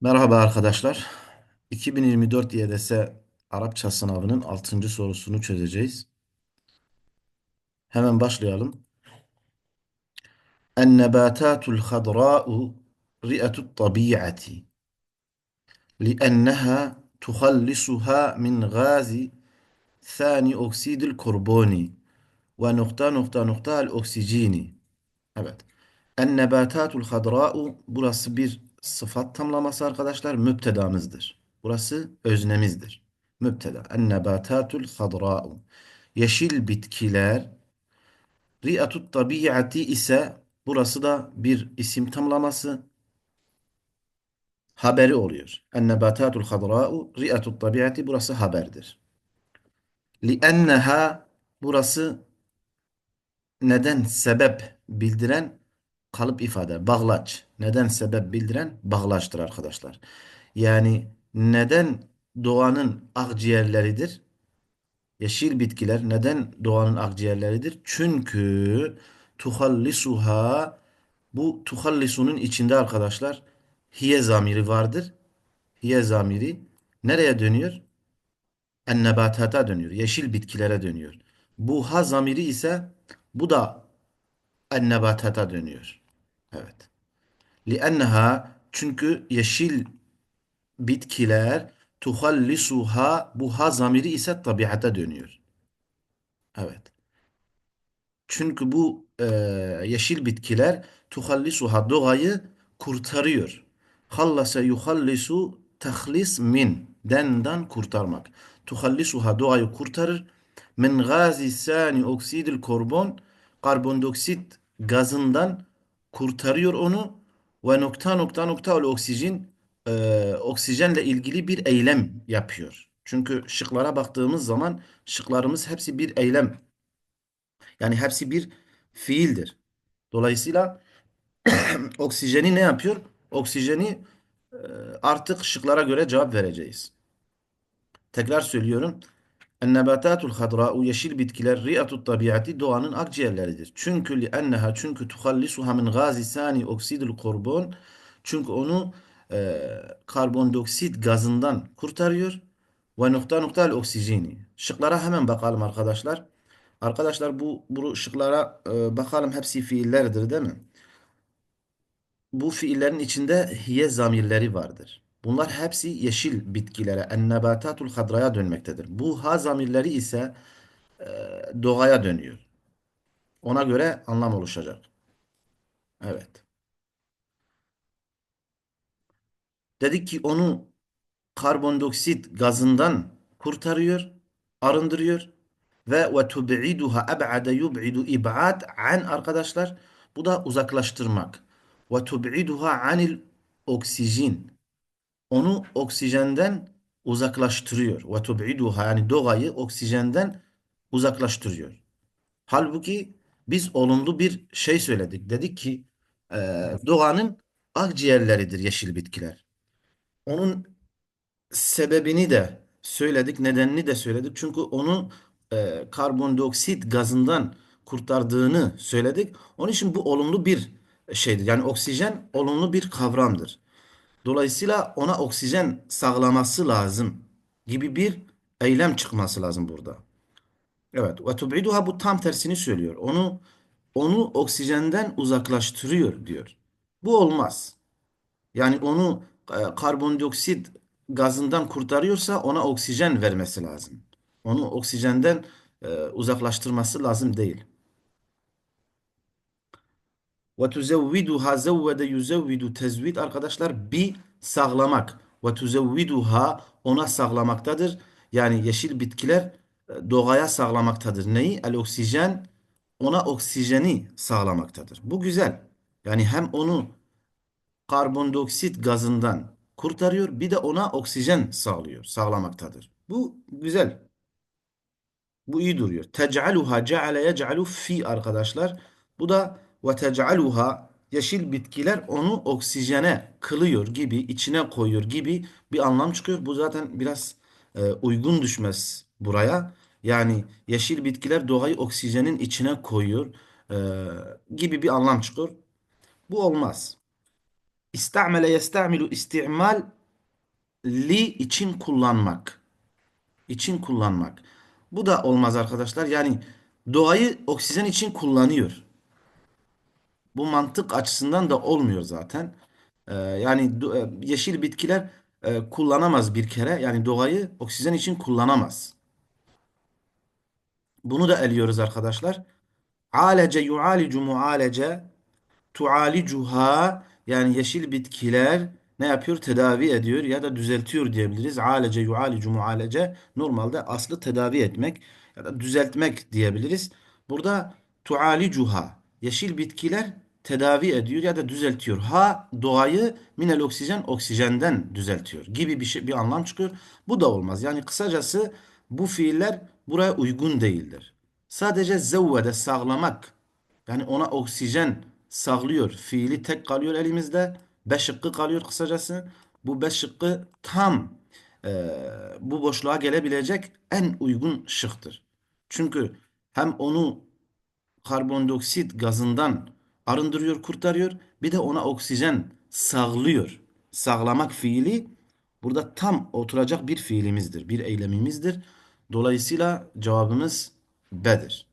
Merhaba arkadaşlar. 2024 YDS Arapça sınavının 6. sorusunu çözeceğiz. Hemen başlayalım. النباتات الخضراء رئة الطبيعة لأنها تخلصها من غاز ثاني أكسيد الكربون ونقطة نقطة نقطة الأكسجين Evet. Ennebatatul hadra'u burası bir sıfat tamlaması arkadaşlar. Müptedamızdır. Burası öznemizdir. Müpteda. Ennebatatul hadra'u. Yeşil bitkiler. Ri'atut tabiati ise burası da bir isim tamlaması. Haberi oluyor. Ennebatatul hadra'u ri'atut tabiati burası haberdir. Li'enneha burası neden sebep bildiren kalıp ifade, bağlaç. Neden sebep bildiren bağlaçtır arkadaşlar. Yani neden doğanın akciğerleridir? Yeşil bitkiler neden doğanın akciğerleridir? Çünkü tuhallisuha bu tuhallisunun içinde arkadaşlar hiye zamiri vardır. Hiye zamiri nereye dönüyor? Ennebatata dönüyor. Yeşil bitkilere dönüyor. Bu ha zamiri ise bu da ennebatata dönüyor. Evet. لِأَنَّهَا çünkü yeşil bitkiler tuhallisuha bu ha zamiri ise tabiata dönüyor. Evet. Çünkü bu e, yeşil bitkiler tuhallisuha doğayı kurtarıyor. Hallase yuhallisu tahlis min denden kurtarmak. Tuhallisuha doğayı kurtarır. Min gazi sani oksidil karbon karbondioksit gazından kurtarıyor onu ve nokta nokta nokta oksijen e, oksijenle ilgili bir eylem yapıyor. Çünkü şıklara baktığımız zaman şıklarımız hepsi bir eylem yani hepsi bir fiildir. Dolayısıyla oksijeni ne yapıyor? Oksijeni e, artık şıklara göre cevap vereceğiz. Tekrar söylüyorum. Ennebatatul hadra'u yeşil bitkiler ri'atut tabiati doğanın akciğerleridir. Çünkü li'enneha çünkü tuhallisuha min gazi sani oksidil karbon çünkü onu e, karbondioksit gazından kurtarıyor ve nokta nokta oksijeni. Şıklara hemen bakalım arkadaşlar. Arkadaşlar bu bu şıklara e, bakalım hepsi fiillerdir değil mi? Bu fiillerin içinde hiye zamirleri vardır. Bunlar hepsi yeşil bitkilere, ennebatatul hadraya dönmektedir. Bu ha zamirleri ise e, doğaya dönüyor. Ona göre anlam oluşacak. Evet. Dedik ki onu karbondioksit gazından kurtarıyor, arındırıyor ve ve tub'iduha eb'ade yub'idu ib'ad an arkadaşlar bu da uzaklaştırmak. Ve tub'iduha anil oksijen. Onu oksijenden uzaklaştırıyor. Ve tub'iduha yani doğayı oksijenden uzaklaştırıyor. Halbuki biz olumlu bir şey söyledik. Dedik ki e, doğanın akciğerleridir yeşil bitkiler. Onun sebebini de söyledik, nedenini de söyledik. Çünkü onu e, karbondioksit gazından kurtardığını söyledik. Onun için bu olumlu bir şeydir. Yani oksijen olumlu bir kavramdır. Dolayısıyla ona oksijen sağlaması lazım gibi bir eylem çıkması lazım burada. Evet. Ve tub'iduha bu tam tersini söylüyor. Onu onu oksijenden uzaklaştırıyor diyor. Bu olmaz. Yani onu e, karbondioksit gazından kurtarıyorsa ona oksijen vermesi lazım. Onu oksijenden e, uzaklaştırması lazım değil. Ve tuzevviduha zevvede yuzevvidu tezvid arkadaşlar bir sağlamak. Ve tuzevviduha ona sağlamaktadır. Yani yeşil bitkiler e, doğaya sağlamaktadır. Neyi? El oksijen ona oksijeni sağlamaktadır. Bu güzel. Yani hem onu karbondioksit gazından kurtarıyor bir de ona oksijen sağlıyor, sağlamaktadır. Bu güzel. Bu iyi duruyor. Tec'aluha ceale yec'alu fi arkadaşlar. Bu da ve tec'aluha yeşil bitkiler onu oksijene kılıyor gibi, içine koyuyor gibi bir anlam çıkıyor. Bu zaten biraz e, uygun düşmez buraya. Yani yeşil bitkiler doğayı oksijenin içine koyuyor e, gibi bir anlam çıkıyor. Bu olmaz. İstamele yestamilu istimal li için kullanmak. için kullanmak. Bu da olmaz arkadaşlar. Yani doğayı oksijen için kullanıyor. Bu mantık açısından da olmuyor zaten. Ee, yani e, yeşil bitkiler e, kullanamaz bir kere. Yani doğayı oksijen için kullanamaz. Bunu da eliyoruz arkadaşlar. Alece yualicu mualece tualicuha yani yeşil bitkiler ne yapıyor? Tedavi ediyor ya da düzeltiyor diyebiliriz. Alece yualicu mualece normalde aslı tedavi etmek ya da düzeltmek diyebiliriz. Burada tualicuha yeşil bitkiler tedavi ediyor ya da düzeltiyor. Ha doğayı minel oksijen oksijenden düzeltiyor gibi bir şey bir anlam çıkıyor. Bu da olmaz. Yani kısacası bu fiiller buraya uygun değildir. Sadece zevvede sağlamak yani ona oksijen sağlıyor. Fiili tek kalıyor elimizde. Beş şıkkı kalıyor kısacası. Bu beş şıkkı tam e, bu boşluğa gelebilecek en uygun şıktır. Çünkü hem onu karbondioksit gazından arındırıyor, kurtarıyor. Bir de ona oksijen sağlıyor. Sağlamak fiili burada tam oturacak bir fiilimizdir, bir eylemimizdir. Dolayısıyla cevabımız B'dir.